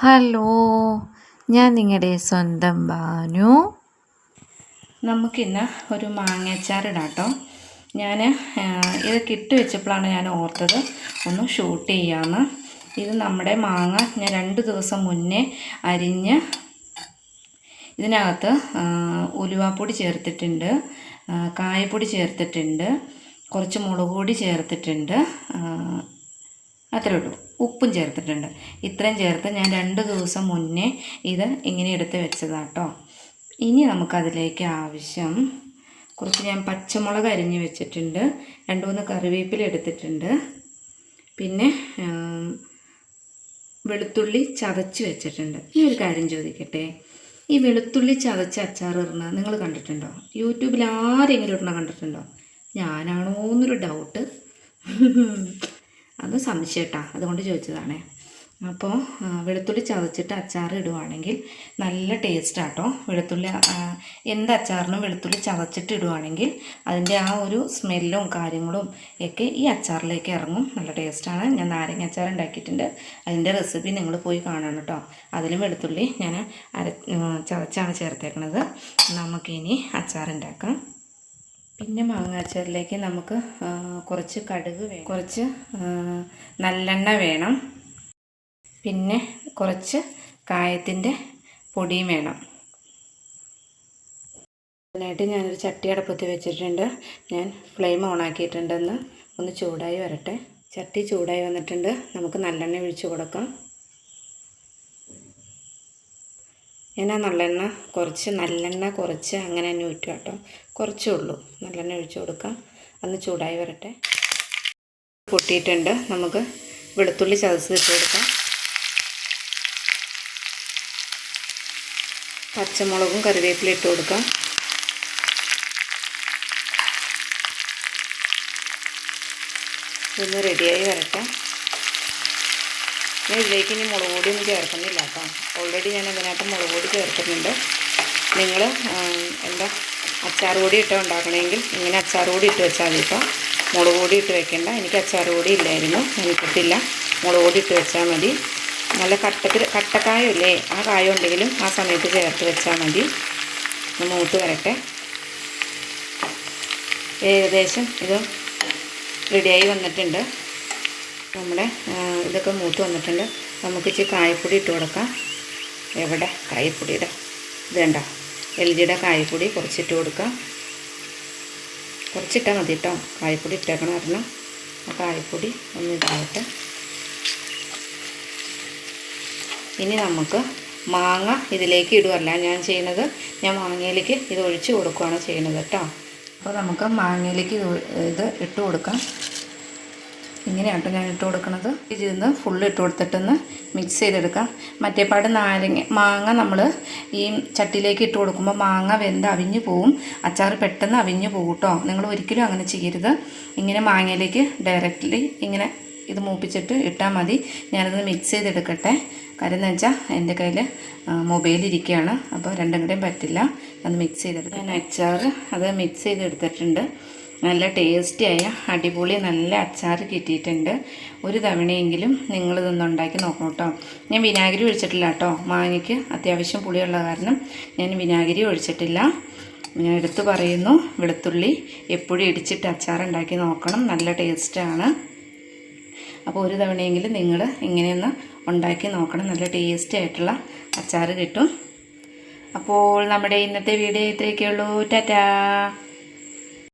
Hello ഞാൻ നിങ്ങളുടെ സ്വന്തം ബാനു നമുക്കിന്ന് ഒരു മാങ്ങാച്ചാർ ഇടാം കേട്ടോ ഞാൻ ഇത് കിട്ടി വെച്ചപ്പോഴാണ് ഞാൻ ഓർത്തത്. ഒന്ന് ഷൂട്ട് ചെയ്യാമെന്ന് ഇത് നമ്മുടെ മാങ്ങ ഞാൻ രണ്ട് ദിവസം മുന്നേ അരിഞ്ഞ് ഇതിനകത്ത് ഉലുവാപ്പൊടി ചേർത്തിട്ടുണ്ട് കായപ്പൊടി ചേർത്തിട്ടുണ്ട് കുറച്ച് മുളക് പൊടി ചേർത്തിട്ടുണ്ട് അത്രേ ഉള്ളൂ. ഉപ്പും ചേർത്തിട്ടുണ്ട്. ഇത്രയും ചേർത്ത് ഞാൻ രണ്ട് ദിവസം മുന്നേ ഇത് ഇങ്ങനെ എടുത്ത് വെച്ചതാട്ടോ ഇനി നമുക്കതിലേക്ക് ആവശ്യം കുറച്ച് ഞാൻ പച്ചമുളക് അരിഞ്ഞ് വെച്ചിട്ടുണ്ട്. രണ്ട് മൂന്ന് കറിവേപ്പില എടുത്തിട്ടുണ്ട്. പിന്നെ വെളുത്തുള്ളി ചതച്ച് വെച്ചിട്ടുണ്ട്. ഈ ഒരു കാര്യം ചോദിക്കട്ടെ? ഈ വെളുത്തുള്ളി ചതച്ച് അച്ചാർ ഇടുന്നത് നിങ്ങൾ കണ്ടിട്ടുണ്ടോ? യൂട്യൂബിൽ ആരെങ്കിലും ഇടണ കണ്ടിട്ടുണ്ടോ? ഞാനാണോ എന്നൊരു ഡൗട്ട് അത് സംശയട്ടാ. അതുകൊണ്ട് ചോദിച്ചതാണ്. അപ്പോൾ വെളുത്തുള്ളി ചതച്ചിട്ട് അച്ചാർ ഇടുവാണെങ്കിൽ നല്ല ടേസ്റ്റ് ആട്ടോ വെളുത്തുള്ളി എന്ത് അച്ചാറിനും വെളുത്തുള്ളി ചതച്ചിട്ട് ഇടുവാണെങ്കിൽ അതിന്റെ ആ ഒരു സ്മെല്ലും കാര്യങ്ങളും ഒക്കെ ഈ അച്ചാറിലേക്ക് ഇറങ്ങും. നല്ല ടേസ്റ്റാണ്. ഞാൻ നാരങ്ങ അച്ചാർ ഉണ്ടാക്കിയിട്ടുണ്ട്. അതിന്റെ റെസിപ്പി നിങ്ങൾ പോയി കാണണം കേട്ടോ. അതിലും വെളുത്തുള്ളി ഞാൻ അര ചതച്ചാണ് ചേർത്തേക്കണത്. നമുക്കിനി അച്ചാർ ഉണ്ടാക്കാം. പിന്നെ മാങ്ങാച്ചാറിലേക്ക് നമുക്ക് കുറച്ച് കടുക് വേണം. കുറച്ച് നല്ലെണ്ണ വേണം. പിന്നെ കുറച്ച് കായത്തിന്റെ പൊടിയും വേണം. അതിനായിട്ട് ഞാനൊരു ചട്ടി അടപ്പത്തി വെച്ചിട്ടുണ്ട്. ഞാൻ ഫ്ലെയിം ഓൺ ആക്കിയിട്ടുണ്ടെന്ന് ഒന്ന് ചൂടായി വരട്ടെ. ചട്ടി ചൂടായി വന്നിട്ടുണ്ട്. നമുക്ക് നല്ലെണ്ണ ഒഴിച്ചു കൊടുക്കാം. ഞാൻ ആ നല്ലെണ്ണ കുറച്ച് നല്ലെണ്ണ കുറച്ച് അങ്ങനെ തന്നെ ഊറ്റുക കേട്ടോ. കുറച്ചേ ഉള്ളൂ. നല്ലെണ്ണ ഒഴിച്ചു കൊടുക്കാം. അന്ന് ചൂടായി വരട്ടെ. പൊട്ടിയിട്ടുണ്ട്. നമുക്ക് വെളുത്തുള്ളി ചതച്ച് ഇട്ട് കൊടുക്കാം. പച്ചമുളകും കറിവേപ്പില ഇട്ട് കൊടുക്കാം. ഇതൊന്ന് റെഡിയായി വരട്ടെ. ഞാൻ ഇതിലേക്ക് ഇനി മുളക് പൊടി ഒന്നും ചേർക്കുന്നില്ല കേട്ടോ. ഓൾറെഡി ഞാൻ അതിനകത്ത് മുളക് പൊടി ചേർത്തിട്ടുണ്ട്. നിങ്ങൾ എന്താ അച്ചാർ പൊടി ഇട്ട് ഉണ്ടാക്കണമെങ്കിൽ ഇങ്ങനെ അച്ചാർ പൊടി ഇട്ട് വെച്ചാൽ മതി കേട്ടോ. മുളക് പൊടി ഇട്ട് വെക്കേണ്ട. എനിക്ക് അച്ചാർ പൊടി ഇല്ലായിരുന്നു. എനിക്കിട്ടില്ല മുളക് പൊടി ഇട്ട് വെച്ചാൽ മതി. നല്ല കട്ടത്തിൽ കട്ടക്കായല്ലേ? ആ കായ ഉണ്ടെങ്കിലും ആ സമയത്ത് ചേർത്ത് വെച്ചാൽ മതി. മൂത്ത് വരട്ടെ. ഏകദേശം ഇത് റെഡിയായി വന്നിട്ടുണ്ട്. നമ്മുടെ ഇതൊക്കെ മൂത്ത് വന്നിട്ടുണ്ട്. നമുക്ക് ഇച്ചിരി കായപ്പൊടി ഇട്ട് കൊടുക്കാം. എവിടെ? കായപ്പൊടിയുടെ ഇതേണ്ട എൽ ജിയുടെ കായപ്പൊടി കുറച്ചിട്ട് കൊടുക്കാം. കുറച്ചിട്ടാൽ മതി കേട്ടോ. കായപ്പൊടി ഇട്ടേക്കണം കാരണം. ആ കായപ്പൊടി ഒന്ന് ഇതാവട്ടെ. ഇനി നമുക്ക് മാങ്ങ ഇതിലേക്ക് ഇടുകയല്ല ഞാൻ ചെയ്യുന്നത് ഞാൻ മാങ്ങയിലേക്ക് ഇത് ഒഴിച്ച് കൊടുക്കുകയാണ് ചെയ്യുന്നത് കേട്ടോ. അപ്പോൾ നമുക്ക് മാങ്ങയിലേക്ക് ഇത് ഇത് ഇട്ട് കൊടുക്കാം. ഇങ്ങനെയാണ് കേട്ടോ ഞാൻ ഇട്ട് കൊടുക്കുന്നത് ഇതിന്ന് ഫുള്ള് ഇട്ട് കൊടുത്തിട്ടൊന്ന് മിക്സ് ചെയ്തെടുക്കാം. മറ്റേപാട് നാരങ്ങ മാങ്ങ നമ്മൾ ഈ ചട്ടിയിലേക്ക് ഇട്ട് കൊടുക്കുമ്പോൾ മാങ്ങ വെന്ത് അവിഞ്ഞ് പോവും. അച്ചാർ പെട്ടെന്ന് അവിഞ്ഞു പോകും നിങ്ങൾ ഒരിക്കലും അങ്ങനെ ചെയ്യരുത്. ഇങ്ങനെ മാങ്ങയിലേക്ക് ഡയറക്റ്റ്ലി ഇങ്ങനെ ഇത് മൂപ്പിച്ചിട്ട് ഇട്ടാൽ മതി. ഞാനത് മിക്സ് ചെയ്തെടുക്കട്ടെ. കാര്യം എന്ന് വെച്ചാൽ എന്റെ കയ്യിൽ മൊബൈൽ ഇരിക്കുകയാണ് അപ്പോൾ രണ്ടും കൂടെയും പറ്റില്ല. അത് മിക്സ് ചെയ്തെടുക്കാം ഞാൻ അച്ചാർ അത് മിക്സ് ചെയ്തെടുത്തിട്ടുണ്ട്. നല്ല ടേസ്റ്റിയായ അടിപൊളി നല്ല അച്ചാർ കിട്ടിയിട്ടുണ്ട്. ഒരു തവണയെങ്കിലും നിങ്ങളിതൊന്നും ഉണ്ടാക്കി നോക്കണം കേട്ടോ. ഞാൻ വിനാഗിരി ഒഴിച്ചിട്ടില്ല കേട്ടോ. മാങ്ങയ്ക്ക് അത്യാവശ്യം പുളിയുള്ള കാരണം ഞാൻ വിനാഗിരി ഒഴിച്ചിട്ടില്ല. ഞാൻ എടുത്തു പറയുന്നു വെളുത്തുള്ളി എപ്പോഴും ഇടിച്ചിട്ട് അച്ചാർ ഉണ്ടാക്കി നോക്കണം. നല്ല ടേസ്റ്റാണ്. അപ്പോൾ ഒരു തവണയെങ്കിലും നിങ്ങൾ ഇങ്ങനെയൊന്ന് ഉണ്ടാക്കി നോക്കണം. നല്ല ടേസ്റ്റി ആയിട്ടുള്ള അച്ചാർ കിട്ടും. അപ്പോൾ നമ്മുടെ ഇന്നത്തെ വീഡിയോ ഇത്രയൊക്കെയുള്ളൂ. ടാറ്റാ!